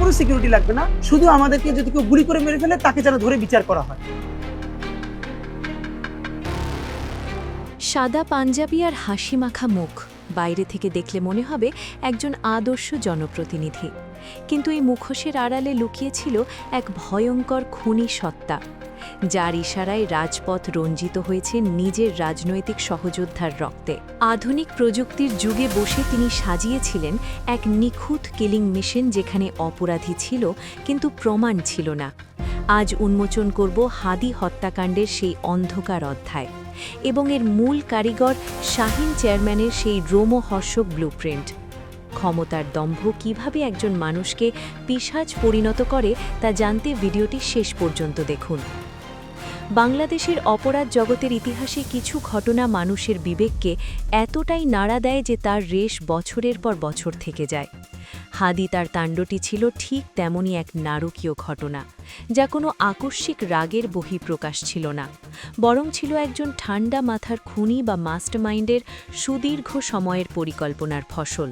কোনো সিকিউরিটি লাগবে না। শুধু আমাদেরকে যদি কেউ গুলি করে মেরে ফেলে, তাকে যেন ধরে বিচার করা হয়। সাদা পাঞ্জাবি আর হাসি মাখা মুখ। বাইরে থেকে দেখলে মনে হবে একজন আদর্শ জনপ্রতিনিধি। কিন্তু এই মুখোশের আড়ালে লুকিয়েছিল এক ভয়ঙ্কর খুনি সত্তা, যার ইশারায় রাজপথ রঞ্জিত হয়েছে নিজের রাজনৈতিক সহযোদ্ধার রক্তে। আধুনিক প্রযুক্তির যুগে বসে তিনি সাজিয়েছিলেন এক নিখুঁত কিলিং মেশিন যেখানে অপরাধী ছিল কিন্তু প্রমাণ ছিল না। আজ উন্মোচন করব হাদি হত্যাকাণ্ডের সেই অন্ধকার অধ্যায় এবং এর মূল কারিগর শাহিন চেয়ারম্যানের সেই রোমহর্ষক ব্লুপ্রিন্ট ক্ষমতার দম্ভ কীভাবে একজন মানুষকে পিসাজ পরিণত করে তা জানতে ভিডিওটি শেষ পর্যন্ত দেখুন। বাংলাদেশের অপরাধ জগতের ইতিহাসে কিছু ঘটনা মানুষের বিবেককে এতটাই নাড়া দেয় যে তার রেশ বছরের পর বছর থেকে যায়। হাদি তার তাণ্ডটি ছিল ঠিক তেমনই এক নারকীয় ঘটনা, যা কোনো আকস্মিক রাগের বহিঃপ্রকাশ ছিল না, বরং ছিল একজন ঠান্ডা মাথার খুনি বা মাস্টারমাইন্ডের সুদীর্ঘ সময়ের পরিকল্পনার ফসল।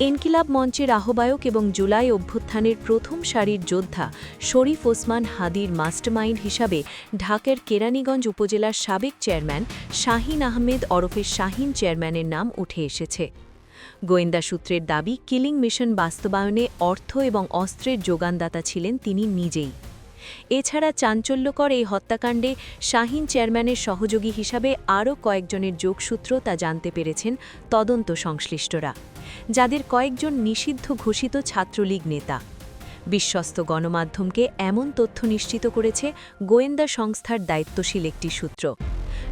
এনকিলাব মঞ্চের আহ্বায়ক এবং জুলাই অভ্যুত্থানের প্রথম সারির যোদ্ধা শরীফ ওসমান হাদির মাস্টারমাইন্ড হিসাবে ঢাকার কেরানীগঞ্জ উপজেলার সাবেক চেয়ারম্যান শাহিন আহমেদ ওরফে শাহিন চেয়ারম্যানের নাম উঠে এসেছে। গোয়েন্দা সূত্রের দাবি, কিলিং মিশন বাস্তবায়নে অর্থ এবং অস্ত্রের যোগানদাতা ছিলেন তিনি নিজেই। এছাড়া চাঞ্চল্যকর এই হত্যাকাণ্ডে শাহিন চেয়ারম্যানের সহযোগী হিসাবে আরও কয়েকজনের যোগসূত্র তা জানতে পেরেছেন তদন্ত সংশ্লিষ্টরা, যাদের কয়েকজন নিষিদ্ধ ঘোষিত ছাত্রলীগ নেতা। বিশ্বস্ত গণমাধ্যমকে এমন তথ্য নিশ্চিত করেছে গোয়েন্দা সংস্থার দায়িত্বশীল একটি সূত্র।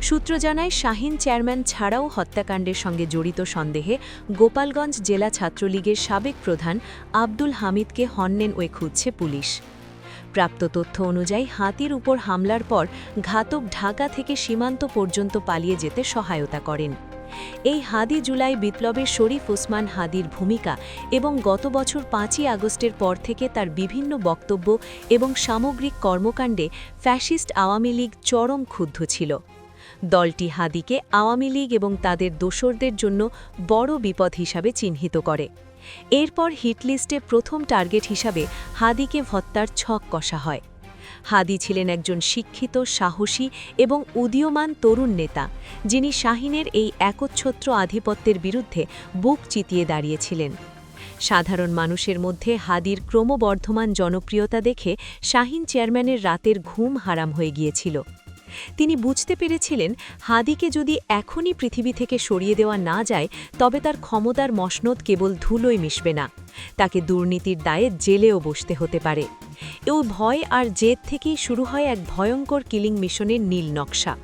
সূত্র জানায়, শাহিন চেয়ারম্যান ছাড়াও হত্যাকাণ্ডের সঙ্গে জড়িত সন্দেহে গোপালগঞ্জ জেলা ছাত্রলীগের সাবেক প্রধান আব্দুল হামিদকে হন্নেন ওয়ে খুঁজছে পুলিশ। প্রাপ্ত তথ্য অনুযায়ী হাতির উপর হামলার পর ঘাতক ঢাকা থেকে সীমান্ত পর্যন্ত পালিয়ে যেতে সহায়তা করেন। এই হাদি জুলাই বিপ্লবের শরীফ ওসমান হাদির ভূমিকা এবং গত বছর পাঁচই আগস্টের পর থেকে তার বিভিন্ন বক্তব্য এবং সামগ্রিক কর্মকাণ্ডে ফ্যাসিস্ট আওয়ামী লীগ চরম ক্ষুব্ধ ছিল। দলটি হাদিকে আওয়ামী লীগ এবং তাদের দোসরদের জন্য বড় বিপদ হিসাবে চিহ্নিত করে। এরপর হিটলিস্টে প্রথম টার্গেট হিসাবে হাদিকে ভত্তার ছক কষা হয়। হাদি ছিলেন একজন শিক্ষিত, সাহসী এবং উদীয়মান তরুণ নেতা, যিনি শাহিনের এই একচ্ছত্র আধিপত্যের বিরুদ্ধে বুক চিতিয়ে দাঁড়িয়েছিলেন। সাধারণ মানুষের মধ্যে হাদির ক্রমবর্ধমান জনপ্রিয়তা দেখে শাহিন চেয়ারম্যানের রাতের ঘুম হারাম হয়ে গিয়েছিল। তিনি বুঝতে পেরেছিলেন হাদিকে যদি এখনই পৃথিবী থেকে সরিয়ে দেওয়া না যায়, তবে তার ক্ষমতার মসনদ কেবল ধুলোয় মিশবে না। তাকে দুর্নীতির দায়ে জেলেও বসতে হতে পারে। এও ভয় আর জেদ থেকেই শুরু হয় এক ভয়ঙ্কর কিলিং মিশনের নীল নকশা।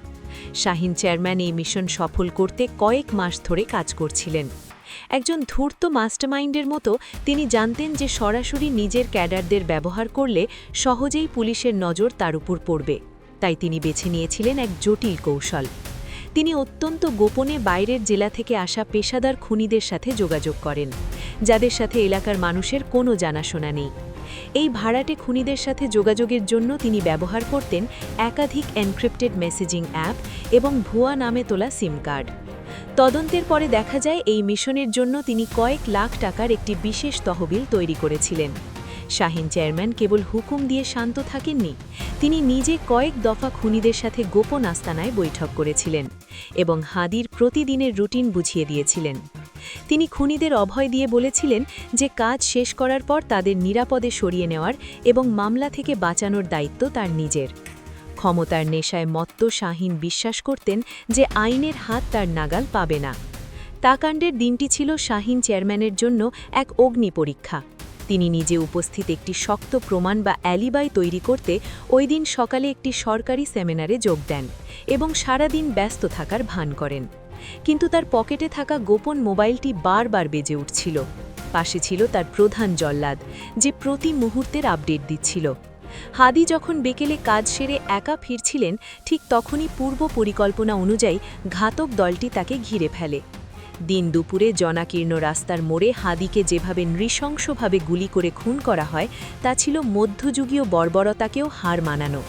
শাহিন চেয়ারম্যান এই মিশন সফল করতে কয়েক মাস ধরে কাজ করছিলেন। একজন ধূর্ত মাস্টারমাইন্ডের মতো তিনি জানতেন যে সরাসরি নিজের ক্যাডারদের ব্যবহার করলে সহজেই পুলিশের নজর তার উপর পড়বে। তাই তিনি বেছে নিয়েছিলেন এক জটিল কৌশল। তিনি অত্যন্ত গোপনে বাইরের জেলা থেকে আসা পেশাদার খুনিদের সাথে যোগাযোগ করেন, যাদের সাথে এলাকার মানুষের কোনো জানাশোনা নেই। এই ভাড়াটে খুনিদের সাথে যোগাযোগের জন্য তিনি ব্যবহার করতেন একাধিক এনক্রিপ্টেড মেসেজিং অ্যাপ এবং ভুয়া নামে তোলা সিম কার্ড। তদন্তের পরে দেখা যায়, এই মিশনের জন্য তিনি কয়েক লাখ টাকার একটি বিশেষ তহবিল তৈরি করেছিলেন। শাহিন চেয়ারম্যান কেবল হুকুম দিয়ে শান্ত থাকেননি, তিনি নিজে কয়েক দফা খুনিদের সাথে গোপন আস্তানায় বৈঠক করেছিলেন এবং হাদির প্রতিদিনের রুটিন বুঝিয়ে দিয়েছিলেন। তিনি খুনিদের অভয় দিয়ে বলেছিলেন যে কাজ শেষ করার পর তাদের নিরাপদে সরিয়ে নেওয়ার এবং মামলা থেকে বাঁচানোর দায়িত্ব তার নিজের। ক্ষমতার নেশায় মত্ত শাহিন বিশ্বাস করতেন যে আইনের হাত তার নাগাল পাবে না। তাকাণ্ডের দিনটি ছিল শাহিন চেয়ারম্যানের জন্য এক অগ্নি পরীক্ষা। তিনি নিজে উপস্থিত একটি শক্ত প্রমাণ বা অ্যালিবাই তৈরি করতে ওই দিন সকালে একটি সরকারি সেমিনারে যোগ দেন এবং সারাদিন ব্যস্ত থাকার ভান করেন। কিন্তু তার পকেটে থাকা গোপন মোবাইলটি বারবার বেজে উঠছিল। পাশে ছিল তার প্রধান জল্লাদ, যে প্রতি মুহূর্তের আপডেট দিচ্ছিল। হাদি যখন বিকেলে কাজ সেরে একা ফিরছিলেন, ঠিক তখনই পূর্ব পরিকল্পনা অনুযায়ী ঘাতক দলটি তাকে ঘিরে ফেলে। দিন দুপুরে জনাকীর্ণ রাস্তার মোড়ে হাদিকে যেভাবে নৃশংসভাবে গুলি করে খুন করা হয়, তা ছিল মধ্যযুগীয় বর্বরতাকেও হার মানানো।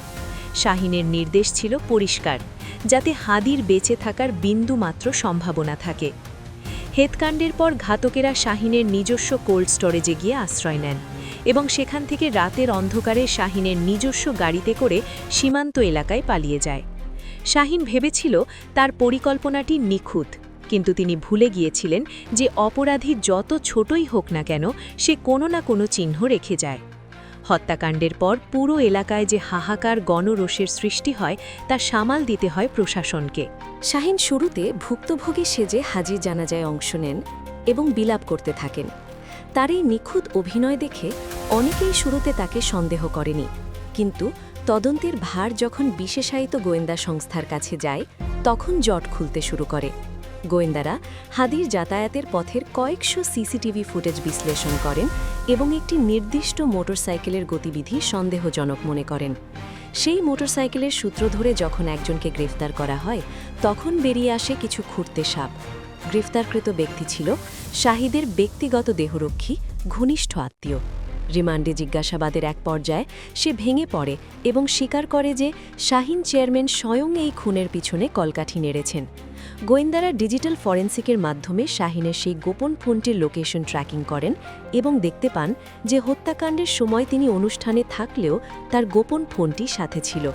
শাহিনের নির্দেশ ছিল পরিষ্কার, যাতে হাদির বেঁচে থাকার বিন্দুমাত্র সম্ভাবনা থাকে। হেতকাণ্ডের পর ঘাতকেরা শাহিনের নিজস্ব কোল্ড স্টোরেজে গিয়ে আশ্রয় নেন এবং সেখান থেকে রাতের অন্ধকারে শাহিনের নিজস্ব গাড়িতে করে সীমান্ত এলাকায় পালিয়ে যায়। শাহিন ভেবেছিল তার পরিকল্পনাটি নিখুঁত। কিন্তু তিনি ভুলে গিয়েছিলেন যে অপরাধী যত ছোটই হোক না কেন সে কোনো না কোনো চিহ্ন রেখে যায়। হত্যাকাণ্ডের পর পুরো এলাকায় যে হাহাকার, গণরোষের সৃষ্টি হয়, তা সামাল দিতে হয় প্রশাসনকে। শাহিন শুরুতে ভুক্তভোগী সেজে হাজির জানাজায় অংশ নেন এবং বিলাপ করতে থাকেন। তার এই নিখুঁত অভিনয় দেখে অনেকেই শুরুতে তাকে সন্দেহ করেনি। কিন্তু তদন্তের ভার যখন বিশেষায়িত গোয়েন্দা সংস্থার কাছে যায়, তখন জট খুলতে শুরু করে। গোয়েন্দারা হাদির যাতায়াতের পথের কয়েকশো সিসিটিভি ফুটেজ বিশ্লেষণ করেন এবং একটি নির্দিষ্ট মোটরসাইকেলের গতিবিধি সন্দেহজনক মনে করেন। সেই মোটরসাইকেলের সূত্র ধরে যখন একজনকে গ্রেফতার করা হয়, তখন বেরিয়ে আসে কিছু খুঁড়তে সাপ। গ্রেফতারকৃত ব্যক্তি ছিল শাহিদের ব্যক্তিগত দেহরক্ষী, ঘনিষ্ঠ আত্মীয়। রিমান্ডে জিজ্ঞাসাবাদের এক পর্যায়ে সে ভেঙে পড়ে এবং স্বীকার করে যে শাহিন চেয়ারম্যান স্বয়ং এই খুনের পিছনে কলকাঠি নেড়েছেন। গোয়েন্দারা ডিজিটাল ফরেন্সিকের মাধ্যমে শাহিনের সেই গোপন ফোনটির লোকেশন ট্র্যাকিং করেন এবং দেখতে পান যে হত্যাকাণ্ডের সময় তিনি অনুষ্ঠানে থাকলেও তার গোপন ফোনটি সাথে ছিল।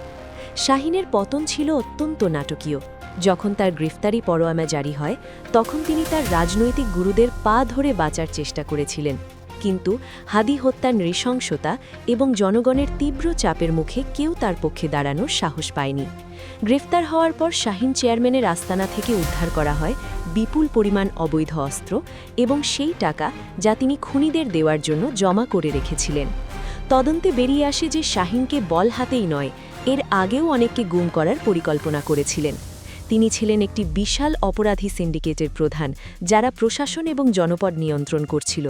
শাহিনের পতন ছিল অত্যন্ত নাটকীয়। যখন তার গ্রেফতারি পরোয়ানা জারি হয়, তখন তিনি তার রাজনৈতিক গুরুদের পা ধরে বাঁচার চেষ্টা করেছিলেন। কিন্তু হাদি হত্যার নৃশংসতা এবং জনগণের তীব্র চাপের মুখে কেউ তার পক্ষে দাঁড়ানোর সাহস পায়নি। গ্রেফতার হওয়ার পর শাহিন চেয়ারম্যানের আস্তানা থেকে উদ্ধার করা হয় বিপুল পরিমাণ অবৈধ অস্ত্র এবং সেই টাকা যা তিনি খুনিদের দেওয়ার জন্য জমা করে রেখেছিলেন। তদন্তে বেরিয়ে আসে যে শাহিনকে বল হাতেই নয়, এর আগেও অনেককে গুম করার পরিকল্পনা করেছিলেন। তিনি ছিলেন একটি বিশাল অপরাধী সিন্ডিকেটের প্রধান, যারা প্রশাসন এবং জনপদ নিয়ন্ত্রণ করছিল।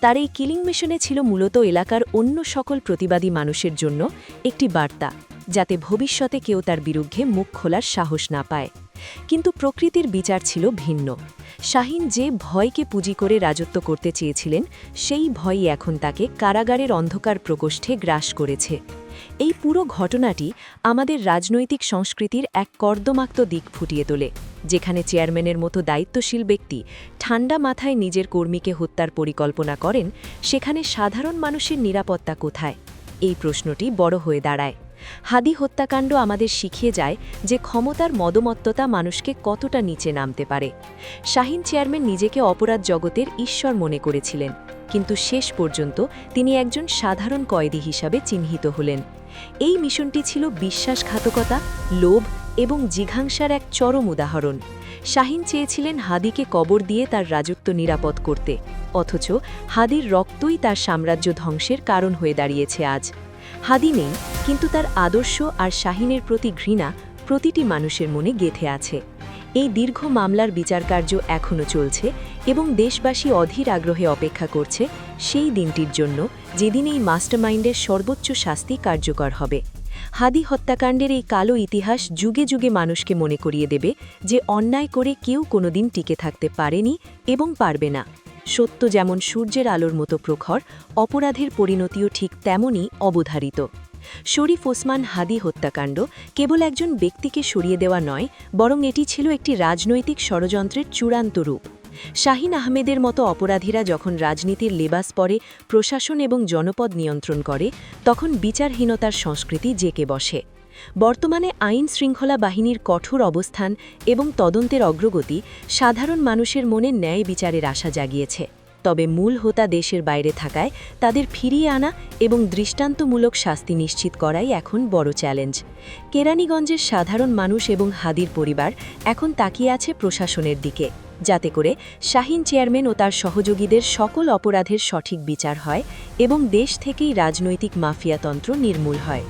তার এই কিলিং মিশনে ছিল মূলত এলাকার অন্য সকল প্রতিবাদী মানুষের জন্য একটি বার্তা। যাতে ভবিষ্যতে কেউ তার বিরুদ্ধে মুখ খোলার সাহস না পায়। কিন্তু প্রকৃতির বিচার ছিল ভিন্ন। শাহিন যে ভয়কে পুঁজি করে রাজত্ব করতে চেয়েছিলেন, সেই ভয়ই এখন তাকে কারাগারের অন্ধকার প্রকোষ্ঠে গ্রাস করেছে। এই পুরো ঘটনাটি আমাদের রাজনৈতিক সংস্কৃতির এক কর্দমাক্ত দিক ফুটিয়ে তোলে, যেখানে চেয়ারম্যানের মতো দায়িত্বশীল ব্যক্তি ঠান্ডা মাথায় নিজের কর্মীকে হত্যার পরিকল্পনা করেন, সেখানে সাধারণ মানুষের নিরাপত্তা কোথায়? এই প্রশ্নটি বড় হয়ে দাঁড়ায়। হাদি হত্যাকাণ্ড আমাদের শিখিয়ে যায় যে ক্ষমতার মদমত্ততা মানুষকে কতটা নিচে নামতে পারে। শাহিন চেয়ারম্যান নিজেকে অপরাধ জগতের ঈশ্বর মনে করেছিলেন, কিন্তু শেষ পর্যন্ত তিনি একজন সাধারণ কয়েদি হিসাবে চিহ্নিত হলেন। এই মিশনটি ছিল বিশ্বাসঘাতকতা, লোভ এবং জিঘাংসার এক চরম উদাহরণ। শাহিন চেয়েছিলেন হাদিকে কবর দিয়ে তার রাজত্ব নিরাপদ করতে, অথচ হাদির রক্তই তার সাম্রাজ্য ধ্বংসের কারণ হয়ে দাঁড়িয়েছে আজ। হাদি নেই কিন্তু তার আদর্শ আর শাহিনের প্রতি ঘৃণা প্রতিটি মানুষের মনে গেথে আছে। এই দীর্ঘ মামলার বিচারকার্য এখনও চলছে এবং দেশবাসী অধীর আগ্রহে অপেক্ষা করছে সেই দিনটির জন্য যেদিন এই মাস্টারমাইন্ডের সর্বোচ্চ শাস্তি কার্যকর হবে। হাদি হত্যাকাণ্ডের এই কালো ইতিহাস যুগে যুগে মানুষকে মনে করিয়ে দেবে যে অন্যায় করে কেউ কোনোদিন টিকে থাকতে পারেনি এবং পারবে না। সত্য যেমন সূর্যের আলোর মতো প্রখর, অপরাধের পরিণতিও ঠিক তেমনই অবধারিত। শরীফ ওসমান হাদি হত্যাকাণ্ড কেবল একজন ব্যক্তিকে সরিয়ে দেওয়া নয়, বরং এটি ছিল একটি রাজনৈতিক ষড়যন্ত্রের চূড়ান্ত রূপ। শাহিন আহমেদের মতো অপরাধীরা যখন রাজনীতির লেবাস পরে প্রশাসন এবং জনপদ নিয়ন্ত্রণ করে, তখন বিচারহীনতার সংস্কৃতি জেকে বসে। বর্তমানে আইন শৃঙ্খলা বাহিনীর কঠোর অবস্থান এবং তদন্তের অগ্রগতি সাধারণ মানুষের মনে ন্যায় বিচারের আশা জাগিয়েছে। তবে মূল হোতা দেশের বাইরে থাকায় তাদের ফিরিয়ে আনা এবং দৃষ্টান্তমূলক শাস্তি নিশ্চিত করাই এখন বড় চ্যালেঞ্জ। কেরানীগঞ্জের সাধারণ মানুষ এবং হাদির পরিবার এখন তাকিয়ে আছে প্রশাসনের দিকে, যাতে করে শাহিন চেয়ারম্যান ও তার সহযোগীদের সকল অপরাধের সঠিক বিচার হয় এবং দেশ থেকেই রাজনৈতিক মাফিয়াতন্ত্র নির্মূল হয়।